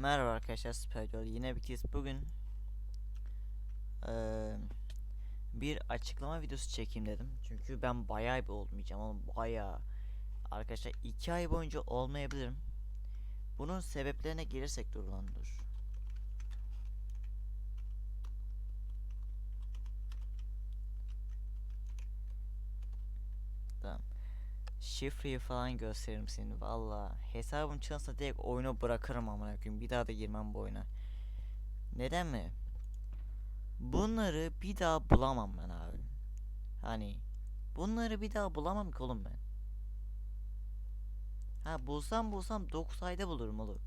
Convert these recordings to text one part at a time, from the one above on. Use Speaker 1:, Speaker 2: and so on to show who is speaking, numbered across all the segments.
Speaker 1: Merhaba arkadaşlar Spectral yine birlikteyiz. Bugün eee, bir açıklama videosu çekeyim dedim. Çünkü ben bayağı bir olmayacağım ama bayağı. Arkadaşlar iki ay boyunca olmayabilirim. Bunun sebeplerine gelirsek dur. Tamam Şifreyi falan gösteririm senin. Valla hesabım çalınsa direkt oyunu bırakırım amına koyayım. Bir daha da girmem bu oyuna. Neden mi? Bunları bir daha bulamam ben abi. Hani bunları bir daha bulamam ki oğlum ben. Ha bulsam bulsam 9 ayda bulurum oğlum.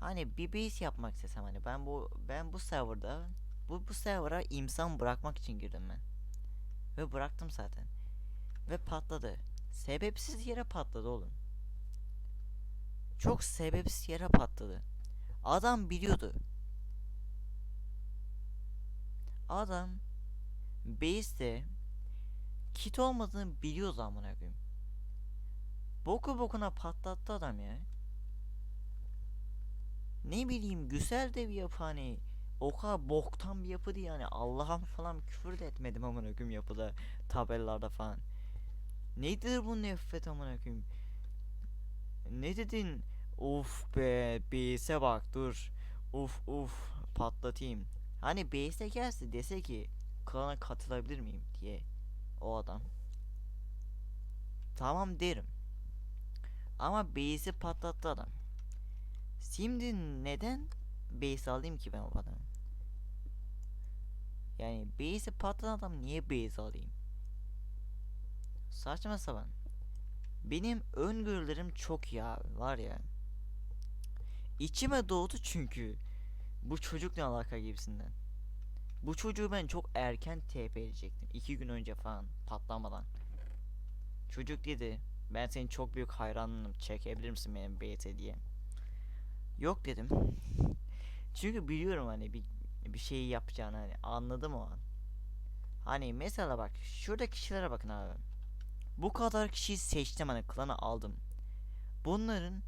Speaker 1: Hani bir base yapmak istesem hani ben bu ben bu serverda bu bu server'a imsan bırakmak için girdim ben. Ve bıraktım zaten ve patladı. Sebepsiz yere patladı oğlum. Çok sebepsiz yere patladı. Adam biliyordu. Adam base'de kit olmadığını biliyordu amına koyayım. Boku bokuna patlattı adam ya. Ne bileyim güzel de bir yapı hani o kadar boktan bir yapı değil yani Allah'ım falan küfür de etmedim amına koyayım yapıda tabelalarda falan. Nedir bu nefret amına koyayım? Ne dedin? Of be base'e bak dur. Uf uf patlatayım. Hani base'e gelse dese ki klana katılabilir miyim diye o adam. Tamam derim. Ama base'i patlattı adam. Şimdi neden base alayım ki ben o adamı? Yani base'i patlatan adam niye base alayım? Saçma sapan. Benim öngörülerim çok abi var ya. İçime doğdu çünkü. Bu çocuk ne alaka gibisinden. Bu çocuğu ben çok erken TP edecektim. iki gün önce falan patlamadan. Çocuk dedi ben senin çok büyük hayranınım çekebilir misin benim BT diye. Yok dedim. Çünkü biliyorum hani bir, bir şeyi yapacağını hani anladım o an. Hani mesela bak şurada kişilere bakın abi. Bu kadar kişiyi seçtim hani klana aldım. Bunların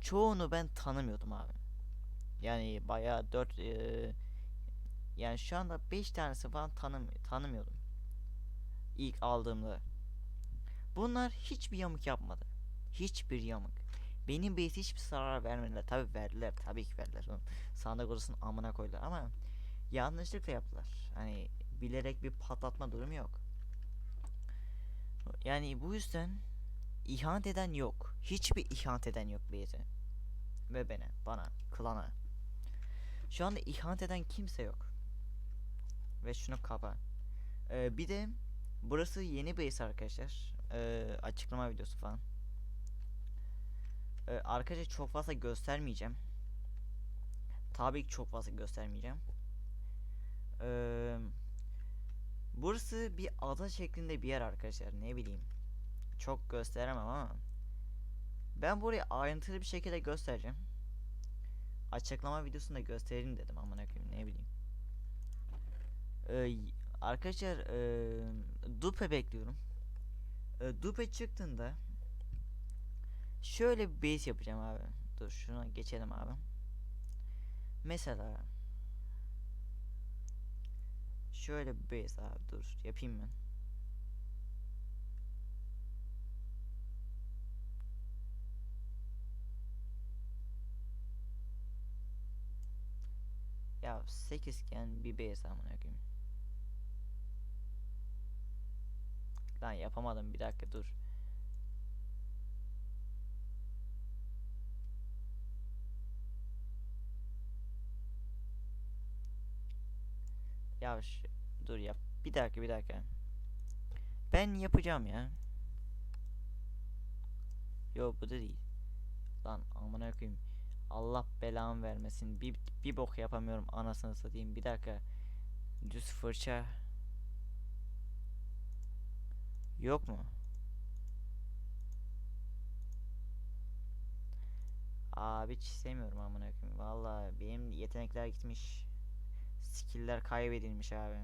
Speaker 1: çoğunu ben tanımıyordum abi. Yani bayağı 4 yani şu anda 5 tanesi falan tanım tanımıyordum. İlk aldığımda. Bunlar hiçbir yamuk yapmadı. Hiçbir yamuk. Benim base hiçbir zarar vermediler. Tabi verdiler. Tabii ki verdiler. Sandık odasının amına koydular ama yanlışlıkla yaptılar. Hani bilerek bir patlatma durumu yok. Yani bu yüzden ihanet eden yok. Hiçbir ihanet eden yok base'e. Ve bana, bana, klana. Şu anda ihanet eden kimse yok. Ve şunu kapa. Ee, bir de burası yeni base arkadaşlar. Ee, açıklama videosu falan. Ee, arkadaşlar çok fazla göstermeyeceğim. Tabii ki çok fazla göstermeyeceğim. Eee Burası bir ada şeklinde bir yer arkadaşlar ne bileyim. Çok gösteremem ama. Ben burayı ayrıntılı bir şekilde göstereceğim. Açıklama videosunda göstereyim dedim ama ne bileyim ne bileyim. Ee, arkadaşlar ee, dupe bekliyorum. Ee, dupe çıktığında şöyle bir base yapacağım abi. Dur şuna geçelim abi. Mesela Şöyle bir base abi dur yapayım ben. Ya 8 iken bir base amına koyayım. Lan yapamadım bir dakika dur. Ya dur yap. Bir dakika bir dakika. Ben yapacağım ya. Yo bu da değil. Lan amına koyayım. Allah belamı vermesin. Bir, bir bok yapamıyorum anasını satayım. Bir dakika. Düz fırça. Yok mu? Abi hiç istemiyorum amına koyayım. Vallahi benim yetenekler gitmiş skill'ler kaybedilmiş abi.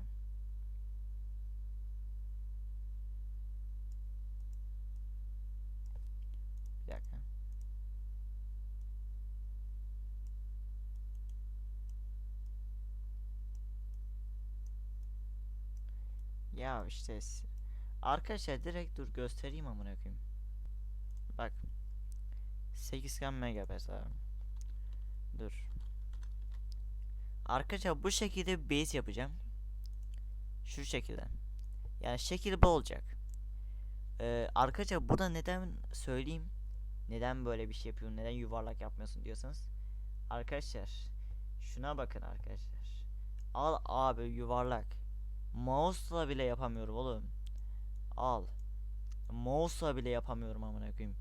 Speaker 1: Ya işte arkadaşlar direkt dur göstereyim amına koyayım. Bak. 8 MB abi. Dur. Arkadaşlar bu şekilde base yapacağım. Şu şekilde. Yani şekil bu olacak. Ee, arkadaşlar burada neden söyleyeyim. Neden böyle bir şey yapıyorsun? Neden yuvarlak yapmıyorsun diyorsanız. Arkadaşlar şuna bakın arkadaşlar. Al abi yuvarlak. Mouse'la bile yapamıyorum oğlum. Al. Mouse'la bile yapamıyorum amına koyayım.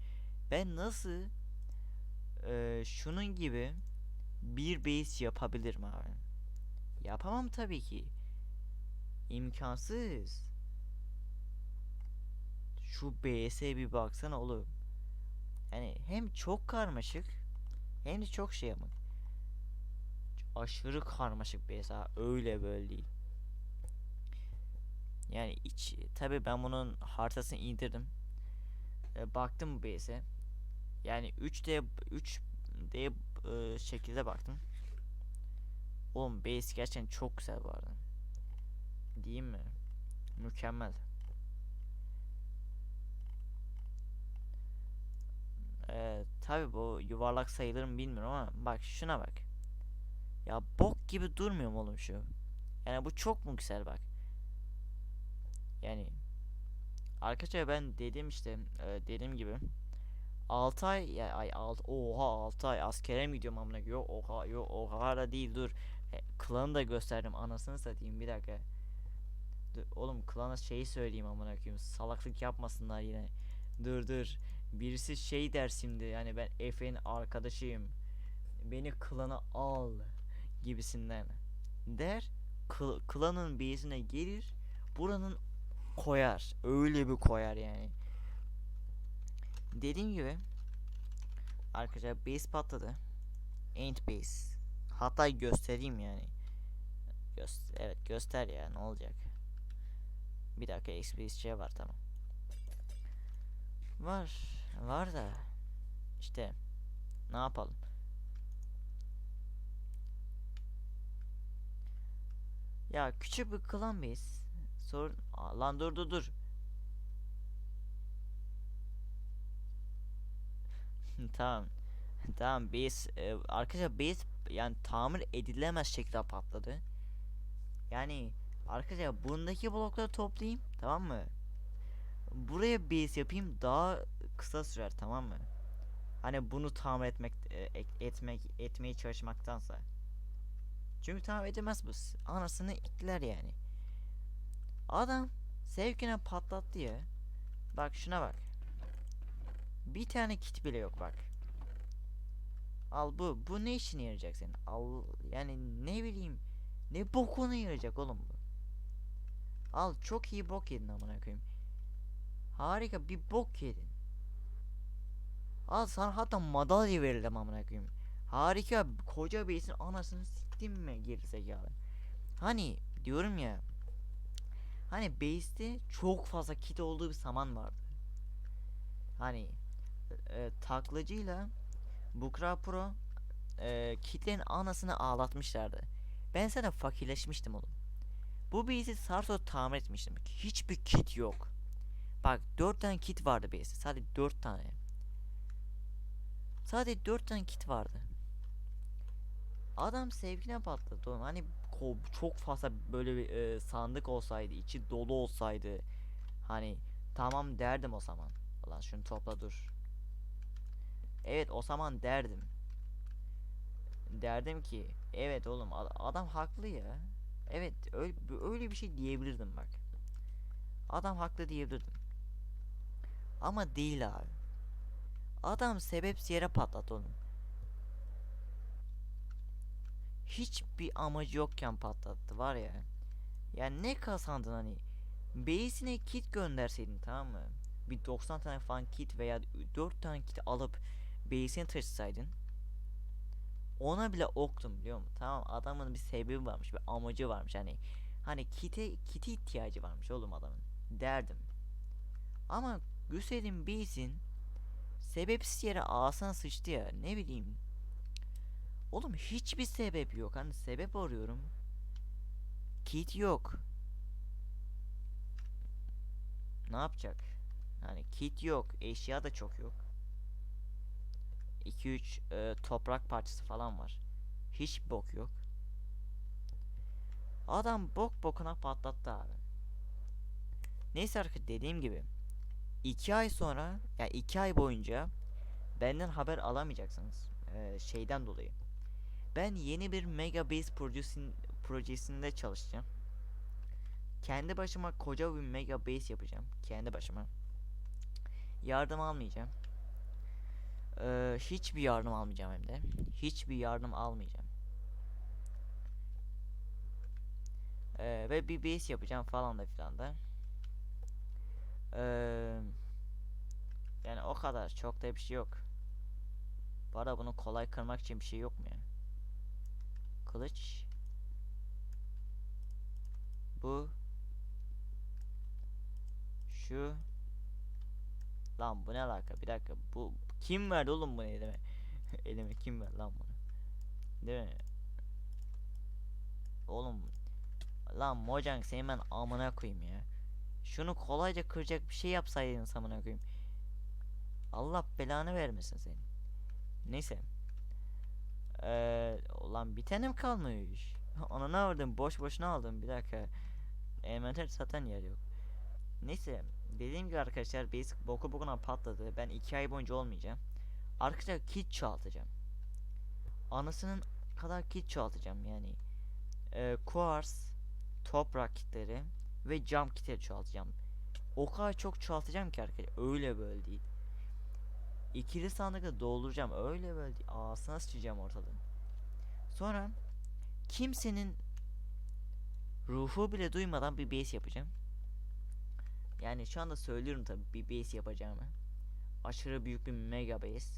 Speaker 1: Ben nasıl eee, şunun gibi bir base yapabilirim abi? Yapamam tabii ki. İmkansız. Şu base'e bir baksana oğlum. Yani hem çok karmaşık hem de çok şey ama. Aşırı karmaşık base ha. Öyle böyle değil. Yani iç tabi ben bunun haritasını indirdim. E, baktım base'e. Yani 3D 3D e, şekilde baktım. Oğlum base gerçekten çok güzel bu arada. Değil mi? Mükemmel. Ee, tabi bu yuvarlak sayılır mı bilmiyorum ama bak şuna bak. Ya bok gibi durmuyor mu oğlum şu? Yani bu çok mu güzel bak. Yani arkadaşlar ben dedim işte e, dediğim gibi 6 ay ya ay 6 oha 6 ay askere mi gidiyorum amına yok oha yok oha da değil dur. E, klanı da gösterdim anasını satayım bir dakika. Dur, oğlum klana şeyi söyleyeyim amına koyayım salaklık yapmasınlar yine. Dur dur. Birisi şey der şimdi yani ben Efe'nin arkadaşıyım beni klana al gibisinden der. Kl- klanın base'ine gelir buranın koyar. Öyle bir koyar yani. Dediğim gibi arkadaşlar base patladı. Ain't base. Hatta göstereyim yani. Göster evet göster ya ne olacak. Bir dakika XPSC var tamam. Var. Var da işte ne yapalım. Ya küçük bir klan base. Sor Aa, lan dur dur dur. tamam. tamam base e, arkadaşlar base yani tamir edilemez şekilde patladı. Yani arkadaşlar bundaki blokları toplayayım tamam mı? Buraya base yapayım daha kısa sürer tamam mı? Hani bunu tamir etmek e, et- etmek etmeye çalışmaktansa. Çünkü tamir edemez bu. Anasını ittiler yani. Adam zevkine patlattı ya. Bak şuna bak. Bir tane kit bile yok bak. Al bu. Bu ne işine yarayacak senin? Al yani ne bileyim. Ne bokuna yarayacak oğlum bu? Al çok iyi bok yedin amına koyayım. Harika bir bok yedin. Al sana hatta madalya verelim amına koyayım. Harika koca beysin anasını siktim mi gerizekalı. Hani diyorum ya. Hani base'te çok fazla kit olduğu bir zaman vardı. Hani e, taklacıyla Bukra Pro e, kitlerin anasını ağlatmışlardı. Ben sana fakirleşmiştim oğlum. Bu base'i Sarso tamir etmiştim. Hiçbir kit yok. Bak 4 tane kit vardı base'te. Sadece 4 tane. Sadece 4 tane kit vardı. Adam sevgine patladı oğlum. Hani çok fazla böyle bir e, sandık olsaydı, içi dolu olsaydı hani tamam derdim o zaman. Ulan şunu topla dur. Evet o zaman derdim. Derdim ki evet oğlum ad- adam haklı ya. Evet öyle, öyle bir şey diyebilirdim bak. Adam haklı diyebilirdim. Ama değil abi. Adam sebepsiz yere patlattı oğlum. Hiçbir amacı yokken patlattı var ya. Yani ne kazandın hani? Base'ine kit gönderseydin tamam mı? Bir 90 tane falan kit veya 4 tane kit alıp base'ine taşısaydın. Ona bile oktum biliyor musun? Tamam adamın bir sebebi varmış, bir amacı varmış hani. Hani kite kite ihtiyacı varmış oğlum adamın. Derdim. Ama Güsel'in base'in sebepsiz yere ağzına sıçtı ya ne bileyim. Oğlum hiçbir sebep yok. Hani sebep arıyorum. Kit yok. ne yapacak? Yani kit yok, eşya da çok yok. 2-3 e, toprak parçası falan var. Hiç bok yok. Adam bok bokuna patlattı abi. Neyse arkadaşlar dediğim gibi 2 ay sonra ya yani 2 ay boyunca benden haber alamayacaksınız. e, şeyden dolayı. Ben yeni bir Mega Base projesin, projesinde çalışacağım. Kendi başıma koca bir Mega Base yapacağım. Kendi başıma. Yardım almayacağım. Ee, hiçbir yardım almayacağım hem de. Hiçbir yardım almayacağım. Ee, ve bir base yapacağım falan da filan da. Ee, yani o kadar. Çok da bir şey yok. Bu arada bunu kolay kırmak için bir şey yok mu ya? Kılıç. Bu. Şu. Lan bu ne alaka? Bir dakika. Bu kim verdi oğlum bunu elime? elime kim verdi lan bunu? Değil mi? Oğlum lan Mojang seni ben amına koyayım ya. Şunu kolayca kıracak bir şey yapsaydın amına koyayım. Allah belanı vermesin senin. Neyse. Eee ulan bir tanem kalmış. Ona ne aldım? Boş boşuna aldım. Bir dakika. Envanter zaten yer yok. Neyse. Dediğim gibi arkadaşlar basic boku bokuna patladı. Ben iki ay boyunca olmayacağım. Arkadaşlar kit çoğaltacağım. Anasının kadar kit çoğaltacağım yani. Ee, quartz, toprak kitleri ve cam kitleri çoğaltacağım. O kadar çok çoğaltacağım ki arkadaşlar. Öyle böyle değil. İkili sandıkla dolduracağım. Öyle böyle değil. Ağzına sıçacağım ortalığın. Sonra kimsenin ruhu bile duymadan bir base yapacağım. Yani şu anda söylüyorum tabi bir base yapacağımı. Aşırı büyük bir mega base.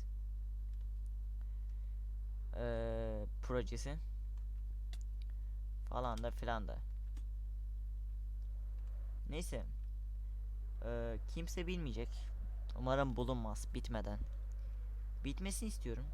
Speaker 1: Ee, projesi. Falan da filan da. Neyse. Ee, kimse bilmeyecek. Umarım bulunmaz bitmeden. Bitmesini istiyorum.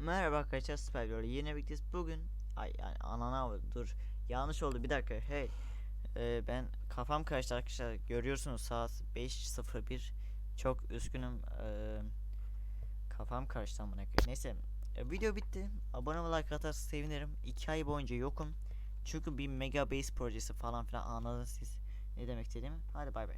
Speaker 1: Merhaba arkadaşlar Supergirl yine birlikteyiz. Bugün ay yani anana dur yanlış oldu bir dakika hey. Ee, ben kafam karıştı arkadaşlar görüyorsunuz saat 5.01 çok üzgünüm Ee, kafam karıştı amına neyse e, video bitti abone ve like atarsanız sevinirim 2 ay boyunca yokum çünkü bir mega base projesi falan filan anladınız siz ne demek istediğimi hadi bay bay